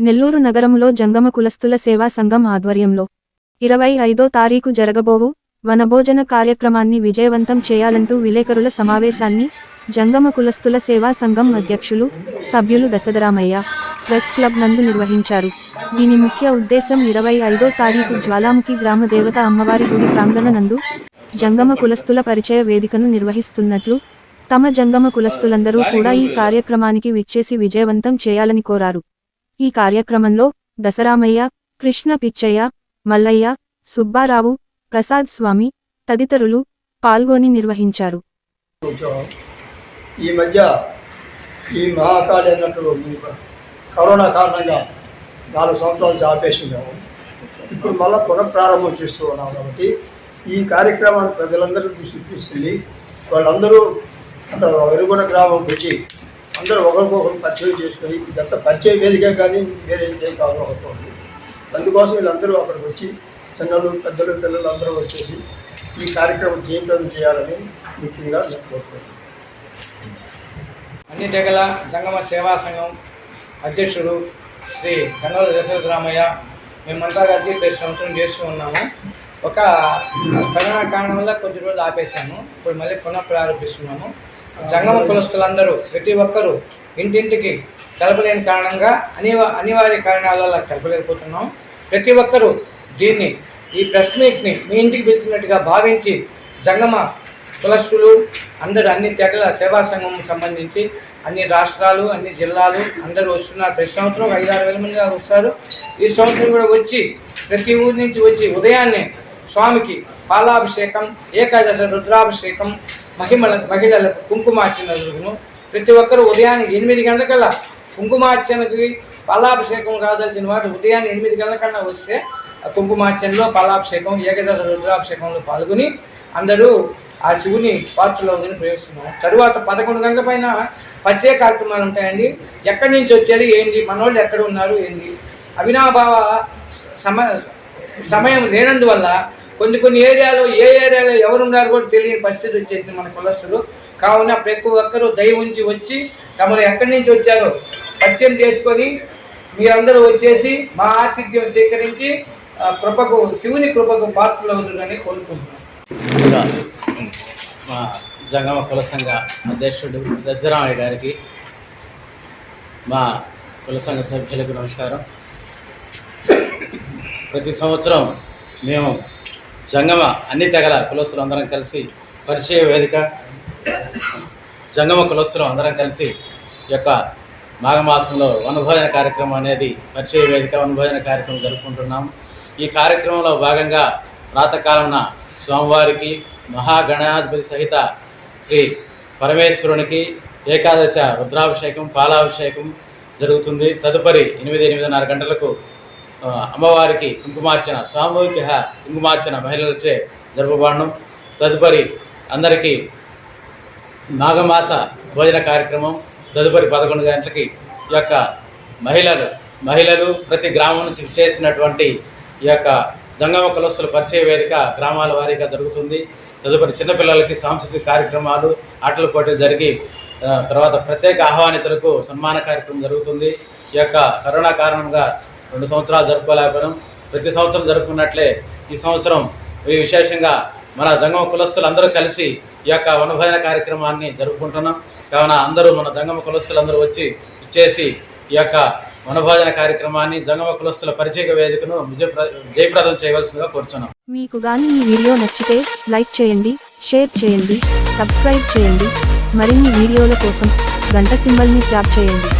నెల్లూరు నగరంలో జంగమ కులస్తుల సేవా సంఘం ఆధ్వర్యంలో ఇరవై ఐదో తారీఖు జరగబోవు వనభోజన కార్యక్రమాన్ని విజయవంతం చేయాలంటూ విలేకరుల సమావేశాన్ని జంగమ కులస్తుల సేవా సంఘం అధ్యక్షులు సభ్యులు దశదరామయ్య ప్రెస్ క్లబ్ నందు నిర్వహించారు. దీని ముఖ్య ఉద్దేశం ఇరవై ఐదో తారీఖు జ్వాలాముఖి గ్రామ దేవత అమ్మవారి గుడి ప్రాంగణ నందు జంగమ కులస్తుల పరిచయ వేదికను నిర్వహిస్తున్నట్లు తమ జంగమ కులస్తులందరూ కూడా ఈ కార్యక్రమానికి విచ్చేసి విజయవంతం చేయాలని కోరారు. ఈ కార్యక్రమంలో దసరామయ్య కృష్ణ పిచ్చయ్య మల్లయ్య సుబ్బారావు ప్రసాద్ స్వామి తదితరులు పాల్గొని నిర్వహించారు. ఈ మధ్య ఈ మహాకాళి అన్నట్లు కరోనా కారణంగా నాలుగు సంవత్సరాలు నుంచి ఆపేసినాము ఇప్పుడు మళ్ళీ పునఃప్రారంభం చేస్తూ ఉన్నాం కాబట్టి ఈ కార్యక్రమాన్ని ప్రజలందరూ దృష్టికి తీసుకెళ్ళి వాళ్ళందరూ అక్కడ వెలుగున గ్రామం వచ్చి అందరూ ఒకరికొకరు పరిచయం చేసుకొని ఇదంతా పరిచయ వేదిక కానీ వేరే ఏం కాదు అందుకోసం వీళ్ళందరూ అక్కడికి వచ్చి చిన్నలు పెద్దలు పిల్లలు అందరూ వచ్చేసి ఈ కార్యక్రమం జీవితం చేయాలని ముఖ్యంగా నేను కోరుకుంటున్నాను. అన్ని తెగల జంగమ సేవా సంఘం అధ్యక్షుడు శ్రీ గంగల దశరథ రామయ్య మేమంతా కలిసి ప్రతి సంవత్సరం చేస్తూ ఉన్నాము. ఒక కరోనా కారణం వల్ల కొద్ది రోజులు ఆపేశాము. ఇప్పుడు మళ్ళీ పునః ప్రారంభిస్తున్నాము జంగమ కులస్తులందరూ ప్రతి ఒక్కరూ ఇంటింటికి తెలపలేని కారణంగా అనివా అనివార్య కారణాల వల్ల తెలపలేకపోతున్నాం ప్రతి ఒక్కరూ దీన్ని ఈ ప్రెస్ మీట్ని మీ ఇంటికి పిలిచినట్టుగా భావించి జంగమ కులస్తులు అందరూ అన్ని తెగల సేవా సంఘం సంబంధించి అన్ని రాష్ట్రాలు అన్ని జిల్లాలు అందరూ వస్తున్నారు ప్రతి సంవత్సరం ఐదు ఐదారు వేల మంది వస్తారు. ఈ సంవత్సరం కూడా వచ్చి ప్రతి ఊరి నుంచి వచ్చి ఉదయాన్నే స్వామికి పాలాభిషేకం ఏకాదశ రుద్రాభిషేకం మహిమల మహిళలకు కుంకుమార్చన ప్రతి ఒక్కరు ఉదయాన్నే ఎనిమిది గంటలకల్లా కుంకుమార్చనకి పాలాభిషేకం రాదాల్సిన వారు ఉదయాన్ని ఎనిమిది గంటలకల్లా వస్తే ఆ కుంకుమార్చనలో పాలాభిషేకం ఏకదశ రుద్రాభిషేకంలో పాల్గొని అందరూ ఆ శివుని పాత్రలోని ప్రవేశిస్తున్నాం తరువాత పదకొండు గంటల పైన ప్రత్యేక కార్యక్రమాలు ఉంటాయండి. ఎక్కడి నుంచి వచ్చారు ఏంటి మనోళ్ళు ఎక్కడ ఉన్నారు ఏంటి? అవినాభావ సమ సమయం లేనందువల్ల కొన్ని కొన్ని ఏరియాలో ఏ ఏరియాలో ఎవరు ఉన్నారు కూడా తెలియని పరిస్థితి వచ్చేసింది మన కులస్తులు. కావున ప్రతి ఒక్కరూ దయ ఉంచి వచ్చి తమరు ఎక్కడి నుంచి వచ్చారో పరిచయం చేసుకొని మీరందరూ వచ్చేసి మా ఆతిథ్యం స్వీకరించి కృపకు శివుని కృపకు పాత్రలు అవుతుందని కోరుకుంటున్నాను మా జంగమ కుల సంఘ అధ్యక్షుడు దశరామయ్య గారికి మా కుల సంఘ సభ్యులకు నమస్కారం. ప్రతి సంవత్సరం మేము జంగమ అన్ని తెగల కులస్తులు అందరం కలిసి పరిచయ వేదిక. జంగమ కులస్తులు అందరం కలిసి యొక్క మాఘమాసంలో వనభోజన కార్యక్రమం అనేది పరిచయ వేదిక వనభోజన కార్యక్రమం జరుపుకుంటున్నాం. ఈ కార్యక్రమంలో భాగంగా ప్రాతకాలమున స్వామివారికి మహాగణాధిపతి సహిత శ్రీ పరమేశ్వరునికి ఏకాదశ రుద్రాభిషేకం పాలాభిషేకం జరుగుతుంది. తదుపరి ఎనిమిది ఎనిమిదిన్నర గంటలకు అమ్మవారికి కుంకుమార్చన సామూహిక కుంకుమార్చన మహిళలచే జరపబడడం తదుపరి అందరికీ నాగమాస భోజన కార్యక్రమం. తదుపరి పదకొండు గంటలకి ఈ యొక్క మహిళలు మహిళలు ప్రతి గ్రామం నుంచి చేసినటువంటి ఈ యొక్క జంగమ కులస్తుల పరిచయ వేదిక గ్రామాల వారీగా జరుగుతుంది. తదుపరి చిన్నపిల్లలకి సాంస్కృతిక కార్యక్రమాలు ఆటల పోటీలు జరిగి తర్వాత ప్రత్యేక ఆహ్వానితులకు సన్మాన కార్యక్రమం జరుగుతుంది. ఈ యొక్క కరోనా కారణంగా రెండు సంవత్సరాలు జరుపుకోలేకపోయినాం. ప్రతి సంవత్సరం జరుపుకున్నట్లే ఈ సంవత్సరం ఈ విశేషంగా మన జంగమ కులస్తులు అందరూ కలిసి ఈ యొక్క వనభోజన కార్యక్రమాన్ని జరుపుకుంటున్నాం. కావున అందరూ మన జంగమ కులస్తులందరూ వచ్చి ఇచ్చేసి ఈ యొక్క వనభోజన కార్యక్రమాన్ని జంగమ కులస్తుల పరిచయ వేదికను విజయప్ర జయప్రదం చేయవలసిందిగా కోరుచున్నాం. మీకు గాని ఈ వీడియో నచ్చితే లైక్ చేయండి షేర్ చేయండి సబ్స్క్రైబ్ చేయండి. మరిన్ని వీడియోల కోసం గంట సింబల్ని ట్యాప్ చేయండి.